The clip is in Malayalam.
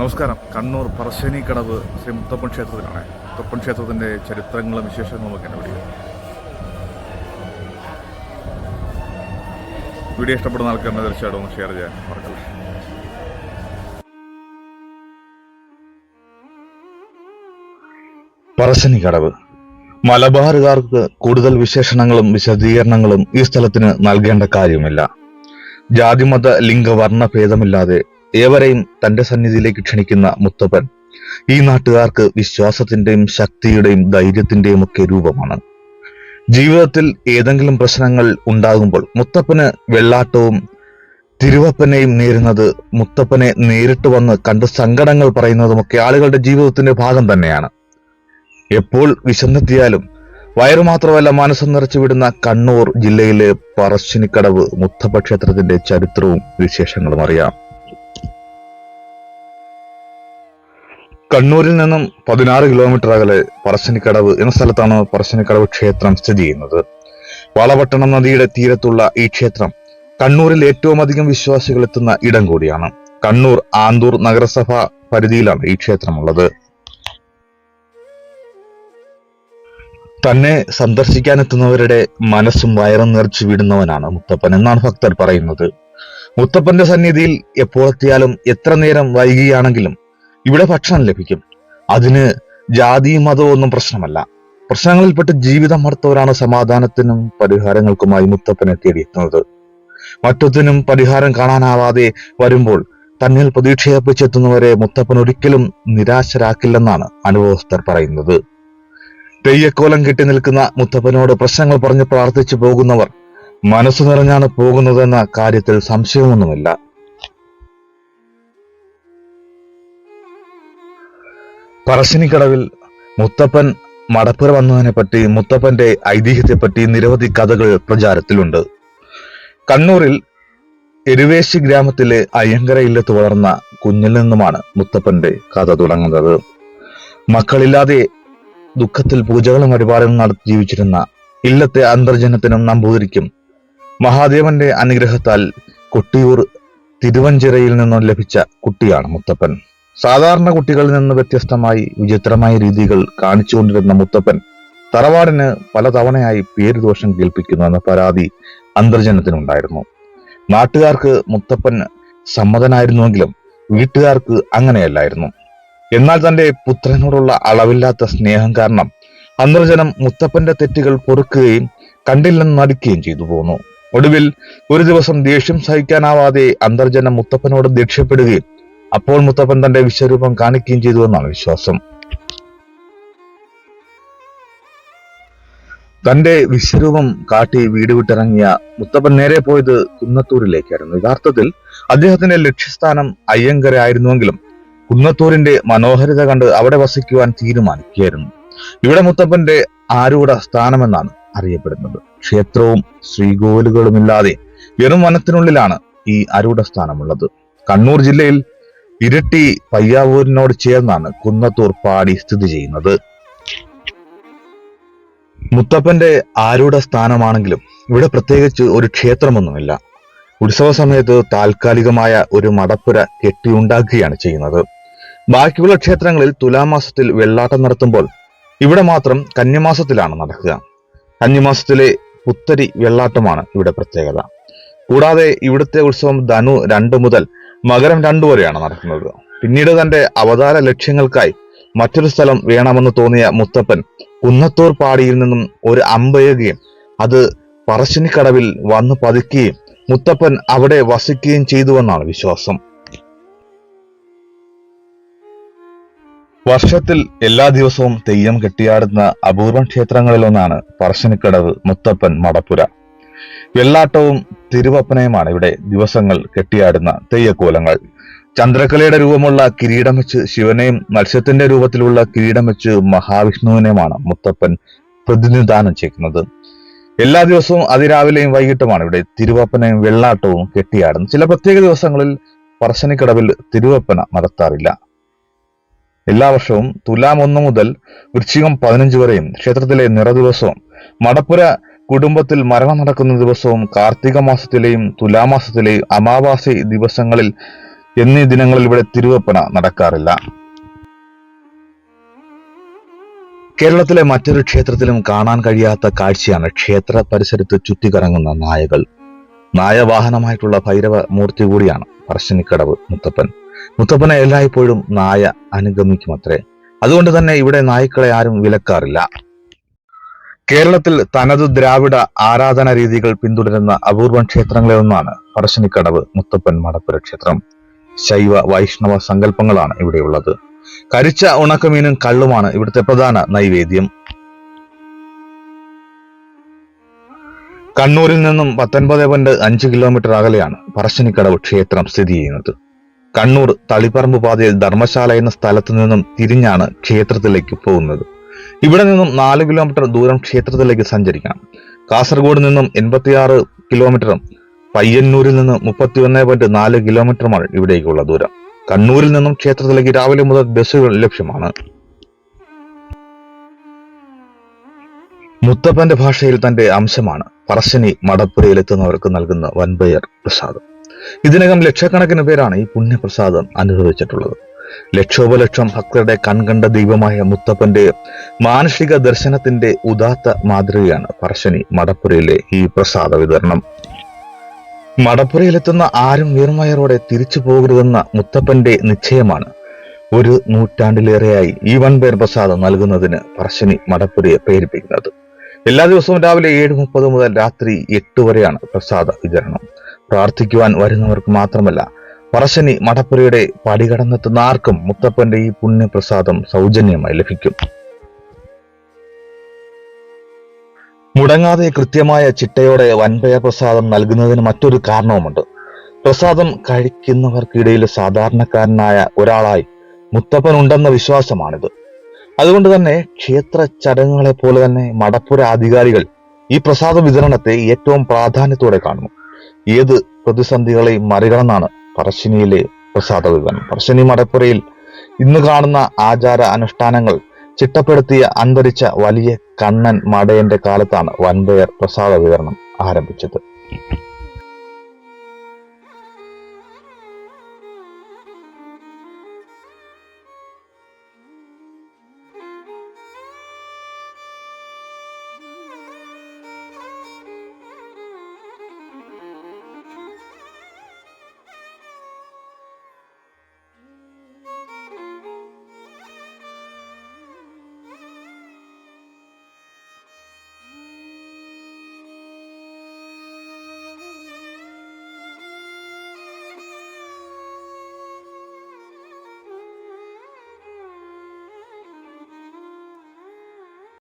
നമസ്കാരം. കണ്ണൂർ പറശ്ശേനിക്കടവ് ശ്രീ മുത്തപ്പൻ ക്ഷേത്രത്തിലാണ്. മുത്തപ്പൻ ക്ഷേത്രത്തിന്റെ ചരിത്രങ്ങളും വിശേഷങ്ങളും ഒക്കെ വീഡിയോ വീഡിയോ ഇഷ്ടപ്പെടുന്ന ആൾക്കാരെ തീർച്ചയായിട്ടും ഒന്ന് ഷെയർ ചെയ്യാൻ മറക്കല്ലേ. പറശ്ശിനിക്കടവ്. മലബാറുകാർക്ക് കൂടുതൽ വിശേഷണങ്ങളും വിശദീകരണങ്ങളും ഈ സ്ഥലത്തിന് നൽകേണ്ട കാര്യമില്ല ജാതിമത ലിംഗവർണ ഭേദമില്ലാതെ ഏവരെയും തന്റെ സന്നിധിയിലേക്ക് ക്ഷണിക്കുന്ന മുത്തപ്പൻ ഈ നാട്ടുകാർക്ക് വിശ്വാസത്തിന്റെയും ശക്തിയുടെയും ധൈര്യത്തിന്റെയും ഒക്കെ രൂപമാണ്. ജീവിതത്തിൽ ഏതെങ്കിലും പ്രശ്നങ്ങൾ ഉണ്ടാകുമ്പോൾ മുത്തപ്പന് വെള്ളാട്ടവും തിരുവപ്പനെയും നേരുന്നത് മുത്തപ്പനെ നേരിട്ട് വന്ന് കണ്ട് സങ്കടങ്ങൾ പറയുന്നതുമൊക്കെ ആളുകളുടെ ജീവിതത്തിന്റെ ഭാഗം തന്നെയാണ്. എപ്പോൾ വിശന്നെത്തിയാലും വയറു മാത്രമല്ല മനസ്സ് നിറച്ചു വിടുന്ന കണ്ണൂർ ജില്ലയിലെ പറശ്ശിനിക്കടവ് മുത്തപ്പ ക്ഷേത്രത്തിന്റെ ചരിത്രവും വിശേഷങ്ങളും അറിയാം. കണ്ണൂരിൽ നിന്നും പതിനാറ് കിലോമീറ്റർ അകലെ പറശ്ശിനിക്കടവ് എന്ന സ്ഥലത്താണ് പറശ്ശിനിക്കടവ് ക്ഷേത്രം സ്ഥിതി ചെയ്യുന്നത്. വളപട്ടണം നദിയുടെ തീരത്തുള്ള ഈ ക്ഷേത്രം കണ്ണൂരിൽ ഏറ്റവും അധികം വിശ്വാസികൾ എത്തുന്ന ഇടം കൂടിയാണ്. കണ്ണൂർ ആന്തൂർ നഗരസഭ പരിധിയിലാണ് ഈ ക്ഷേത്രമുള്ളത്. തന്നെ സന്ദർശിക്കാനെത്തുന്നവരുടെ മനസ്സും വയറും നിറച്ചു വിടുന്നവനാണ് മുത്തപ്പൻ എന്നാണ് ഭക്തർ പറയുന്നത്. മുത്തപ്പന്റെ സന്നിധിയിൽ എപ്പോഴെത്തിയാലും എത്ര നേരം വൈകിയാണെങ്കിലും ഇവിടെ ഭക്ഷണം ലഭിക്കും. അതിന് ജാതിയും മതവും ഒന്നും പ്രശ്നമല്ല. പ്രശ്നങ്ങളിൽപ്പെട്ട് ജീവിതം മറുത്തവരാണ് സമാധാനത്തിനും പരിഹാരങ്ങൾക്കുമായി മുത്തപ്പനെ തേടിയെത്തുന്നത്. മറ്റൊത്തിനും പരിഹാരം കാണാനാവാതെ വരുമ്പോൾ തന്നിൽ പ്രതീക്ഷയർപ്പിച്ചെത്തുന്നവരെ മുത്തപ്പൻ ഒരിക്കലും നിരാശരാക്കില്ലെന്നാണ് അനുഭവസ്ഥർ പറയുന്നത്. തെയ്യക്കോലം കെട്ടി നിൽക്കുന്ന മുത്തപ്പനോട് പ്രശ്നങ്ങൾ പറഞ്ഞ് പ്രാർത്ഥിച്ചു പോകുന്നവർ മനസ്സു നിറഞ്ഞാണ് പോകുന്നതെന്ന കാര്യത്തിൽ സംശയമൊന്നുമില്ല. പറശ്ശിനിക്കടവിൽ മുത്തപ്പൻ മടപ്പുര വന്നതിനെപ്പറ്റി മുത്തപ്പന്റെ ഐതിഹ്യത്തെപ്പറ്റി നിരവധി കഥകൾ പ്രചാരത്തിലുണ്ട്. കണ്ണൂരിൽ എരുവേശി ഗ്രാമത്തിലെ അയ്യങ്കര ഇല്ലത്ത് വളർന്ന കുഞ്ഞിൽ നിന്നുമാണ് മുത്തപ്പന്റെ കഥ തുടങ്ങുന്നത്. മക്കളില്ലാതെ ദുഃഖത്തിൽ പൂജകളും വഴിപാടുകളും നടത്തി ജീവിച്ചിരുന്ന ഇല്ലത്തെ അന്തർജനത്തിനും നമ്പൂതിരിക്കും മഹാദേവന്റെ അനുഗ്രഹത്താൽ കൊട്ടിയൂർ തിരുവഞ്ചിറയിൽ നിന്നും ലഭിച്ച കുട്ടിയാണ് മുത്തപ്പൻ. സാധാരണ കുട്ടികളിൽ നിന്ന് വ്യത്യസ്തമായി വിചിത്രമായ രീതികൾ കാണിച്ചുകൊണ്ടിരുന്ന മുത്തപ്പൻ തറവാടിന് പലതവണയായി പേരുദോഷം കേൾപ്പിക്കുന്നു എന്ന പരാതി അന്തർജനത്തിനുണ്ടായിരുന്നു. നാട്ടുകാർക്ക് മുത്തപ്പൻ സമ്മതനായിരുന്നുവെങ്കിലും വീട്ടുകാർക്ക് അങ്ങനെയല്ലായിരുന്നു. എന്നാൽ തന്റെ പുത്രനോടുള്ള അളവില്ലാത്ത സ്നേഹം കാരണം അന്തർജനം മുത്തപ്പന്റെ തെറ്റുകൾ പൊറുക്കുകയും കണ്ടില്ലെന്ന് നടിക്കുകയും ചെയ്തു പോന്നു. ഒടുവിൽ ഒരു ദിവസം ദേഷ്യം സഹിക്കാനാവാതെ അന്തർജനം മുത്തപ്പനോട് ദേഷ്യപ്പെടുകയും അപ്പോൾ മുത്തപ്പൻ തന്റെ വിശ്വരൂപം കാണിക്കുകയും ചെയ്തു എന്നാണ് വിശ്വാസം. തന്റെ വിശ്വരൂപം കാട്ടി വീട് വിട്ടിറങ്ങിയ മുത്തപ്പൻ നേരെ പോയത് കുന്നത്തൂരിലേക്കായിരുന്നു. യഥാർത്ഥത്തിൽ അദ്ദേഹത്തിന്റെ ലക്ഷ്യസ്ഥാനം അയ്യങ്കര ആയിരുന്നുവെങ്കിലും കുന്നത്തൂരിന്റെ മനോഹരിത കണ്ട് അവിടെ വസിക്കുവാൻ തീരുമാനിക്കുകയായിരുന്നു. ഇവിടെ മുത്തപ്പന്റെ ആരൂഢ സ്ഥാനമെന്നാണ് അറിയപ്പെടുന്നത്. ക്ഷേത്രവും ശ്രീകോവിലുകളുമില്ലാതെ വെറും വനത്തിനുള്ളിലാണ് ഈ ആരൂഢ സ്ഥാനമുള്ളത്. കണ്ണൂർ ജില്ലയിൽ ഇരട്ടി പയ്യാവൂരിനോട് ചേർന്നാണ് കുന്നത്തൂർ പാടി സ്ഥിതി ചെയ്യുന്നത്. മുത്തപ്പന്റെ ആരുടെ സ്ഥാനമാണെങ്കിലും ഇവിടെ പ്രത്യേകിച്ച് ഒരു ക്ഷേത്രമൊന്നുമില്ല. ഉത്സവ സമയത്ത് താൽക്കാലികമായ ഒരു മടപ്പുര കെട്ടിയുണ്ടാക്കുകയാണ് ചെയ്യുന്നത്. ബാക്കിയുള്ള ക്ഷേത്രങ്ങളിൽ തുലാമാസത്തിൽ വെള്ളാട്ടം നടത്തുമ്പോൾ ഇവിടെ മാത്രം കന്നിമാസത്തിലാണ് നടക്കുക. കന്നിമാസത്തിലെ പുത്തരി വെള്ളാട്ടമാണ് ഇവിടെ പ്രത്യേകത. കൂടാതെ ഇവിടുത്തെ ഉത്സവം ധനു രണ്ട് മുതൽ മകരം രണ്ടു വരെയാണ് നടക്കുന്നത്. പിന്നീട് തന്റെ അവതാര ലക്ഷ്യങ്ങൾക്കായി മറ്റൊരു സ്ഥലം വേണമെന്ന് തോന്നിയ മുത്തപ്പൻ കുന്നത്തൂർ പാടിയിൽ നിന്നും ഒരു അമ്പയുകയും അത് പറശ്ശിനിക്കടവിൽ വന്ന് പതിക്കുകയും മുത്തപ്പൻ അവിടെ വസിക്കുകയും ചെയ്തുവെന്നാണ് വിശ്വാസം. വർഷത്തിൽ എല്ലാ ദിവസവും തെയ്യം കെട്ടിയാടുന്ന അപൂർവം ക്ഷേത്രങ്ങളിലൊന്നാണ് പറശ്ശിനിക്കടവ് മുത്തപ്പൻ മടപ്പുര. വെള്ളാട്ടവും തിരുവപ്പനയുമാണ് ഇവിടെ ദിവസങ്ങൾ കെട്ടിയാടുന്ന തെയ്യക്കോലങ്ങൾ ചന്ദ്രകലയുടെ രൂപമുള്ള കിരീടം വെച്ച് ശിവനെയും മത്സ്യത്തിന്റെ രൂപത്തിലുള്ള കിരീടം വെച്ച് മഹാവിഷ്ണുവിനെയുമാണ് മുത്തപ്പൻ പ്രതിനിധാനം ചെയ്യുന്നത് എല്ലാ ദിവസവും അതിരാവിലെയും വൈകിട്ടുമാണ് ഇവിടെ തിരുവപ്പനയും വെള്ളാട്ടവും കെട്ടിയാടുന്നത്. ചില പ്രത്യേക ദിവസങ്ങളിൽ പറശ്ശനിക്കടവിൽ തിരുവപ്പന നടത്താറില്ല. എല്ലാ വർഷവും തുലാം ഒന്ന് മുതൽ വൃശ്ചികം പതിനഞ്ച് വരെയും ക്ഷേത്രത്തിലെ നിറദിവസവും മടപ്പുര കുടുംബത്തിൽ മരണം നടക്കുന്ന ദിവസവും കാർത്തിക മാസത്തിലെയും തുലാമാസത്തിലെയും അമാവാസി ദിവസങ്ങളിൽ എന്നീ ദിനങ്ങളിൽ ഇവിടെ തിരുവപ്പന നടക്കാറില്ല. കേരളത്തിലെ മറ്റൊരു ക്ഷേത്രത്തിലും കാണാൻ കഴിയാത്ത കാഴ്ചയാണ് ക്ഷേത്ര പരിസരത്ത് ചുറ്റിക്കറങ്ങുന്ന നായകൾ. നായവാഹനമായിട്ടുള്ള ഭൈരവ മൂർത്തി കൂടിയാണ് പറശ്ശിനിക്കടവ് മുത്തപ്പൻ. മുത്തപ്പനെ എല്ലായ്പ്പോഴും നായ അനുഗമിക്കുമത്രേ. അതുകൊണ്ട് തന്നെ ഇവിടെ നായ്ക്കളെ ആരും വിലക്കാറില്ല. കേരളത്തിൽ തനതു ദ്രാവിഡ ആരാധന രീതികൾ പിന്തുടരുന്ന അപൂർവ ക്ഷേത്രങ്ങളിൽ ഒന്നാണ് പറശ്ശിനിക്കടവ് മുത്തപ്പൻ മടപ്പുര ക്ഷേത്രം. ശൈവ വൈഷ്ണവ സങ്കല്പങ്ങളാണ് ഇവിടെയുള്ളത്. കരിച്ച ഉണക്കമീനും കള്ളുമാണ് ഇവിടുത്തെ പ്രധാന നൈവേദ്യം. കണ്ണൂരിൽ നിന്നും പത്തൊൻപത് പോയിന്റ് അഞ്ച് കിലോമീറ്റർ അകലെയാണ് പറശ്ശിനിക്കടവ് ക്ഷേത്രം സ്ഥിതി ചെയ്യുന്നത്. കണ്ണൂർ തളിപ്പറമ്പ് പാതയിൽ ധർമ്മശാല എന്ന സ്ഥലത്തു നിന്നും തിരിഞ്ഞാണ് ക്ഷേത്രത്തിലേക്ക് പോകുന്നത്. ഇവിടെ നിന്നും നാല് കിലോമീറ്റർ ദൂരം ക്ഷേത്രത്തിലേക്ക് സഞ്ചരിക്കാം കാസർഗോഡ് നിന്നും എൺപത്തിയാറ് കിലോമീറ്ററും പയ്യന്നൂരിൽ നിന്ന് മുപ്പത്തി ഒന്ന് പോയിന്റ് നാല് കിലോമീറ്ററുമാണ് ഇവിടേക്കുള്ള ദൂരം. കണ്ണൂരിൽ നിന്നും ക്ഷേത്രത്തിലേക്ക് രാവിലെ മുതൽ ബസ്സുകൾ ലഭ്യമാണ്. മുത്തപ്പന്റെ ഭാഷയിൽ തന്റെ അംശമാണ് പറശ്ശിനി മടപ്പുരയിൽ എത്തുന്നവർക്ക് നൽകുന്ന വൻപയർ പ്രസാദം. ഇതിനകം ലക്ഷക്കണക്കിന് പേരാണ് ഈ പുണ്യപ്രസാദം അനുഭവിച്ചിട്ടുള്ളത്. ലക്ഷോപലക്ഷം ഭക്തരുടെ കൺകണ്ട ദൈവമായ മുത്തപ്പന്റെ മാനുഷിക ദർശനത്തിന്റെ ഉദാത്ത മാതൃകയാണ് പറശ്ശിനി മടപ്പുരയിലെ ഈ പ്രസാദ വിതരണം. മടപ്പുരയിലെത്തുന്ന ആരും വീർമയറോടെ തിരിച്ചു പോകരുതെന്ന മുത്തപ്പന്റെ നിശ്ചയമാണ് ഒരു നൂറ്റാണ്ടിലേറെയായി ഈ വൻപേർ പ്രസാദം നൽകുന്നതിന് പറശ്ശിനി മടപ്പുരയെ പ്രേരിപ്പിക്കുന്നത്. എല്ലാ ദിവസവും രാവിലെ ഏഴ് മുപ്പത് മുതൽ രാത്രി എട്ട് വരെയാണ് പ്രസാദ വിതരണം. പ്രാർത്ഥിക്കുവാൻ വരുന്നവർക്ക് മാത്രമല്ല പറശ്ശിനി മഠപ്പുരയുടെ പടികടന്നെത്തുന്ന ആർക്കും മുത്തപ്പന്റെ ഈ പുണ്യപ്രസാദം സൗജന്യമായി ലഭിക്കും. മുടങ്ങാതെ കൃത്യമായ ചിട്ടയോടെ വൻപയ പ്രസാദം നൽകുന്നതിന് മറ്റൊരു കാരണവുമുണ്ട്. പ്രസാദം കഴിക്കുന്നവർക്കിടയിൽ സാധാരണക്കാരനായ ഒരാളായി മുത്തപ്പൻ ഉണ്ടെന്ന വിശ്വാസമാണിത്. അതുകൊണ്ട് തന്നെ ക്ഷേത്ര ചടങ്ങുകളെ പോലെ തന്നെ മടപ്പുര അധികാരികൾ ഈ പ്രസാദ വിതരണത്തെ ഏറ്റവും പ്രാധാന്യത്തോടെ കാണുന്നു. ഏത് പ്രതിസന്ധികളെയും മറികടന്നാണ് പറശ്ശിനിയിലെ പ്രസാദ വിതരണം പറശ്ശിനി മടപ്പുരയിൽ ഇന്ന് കാണുന്ന ആചാര അനുഷ്ഠാനങ്ങൾ ചിട്ടപ്പെടുത്തിയ അന്തരിച്ച വലിയ കണ്ണൻ മടയന്റെ കാലത്താണ് വൻപയർ പ്രസാദ വിതരണം ആരംഭിച്ചത്.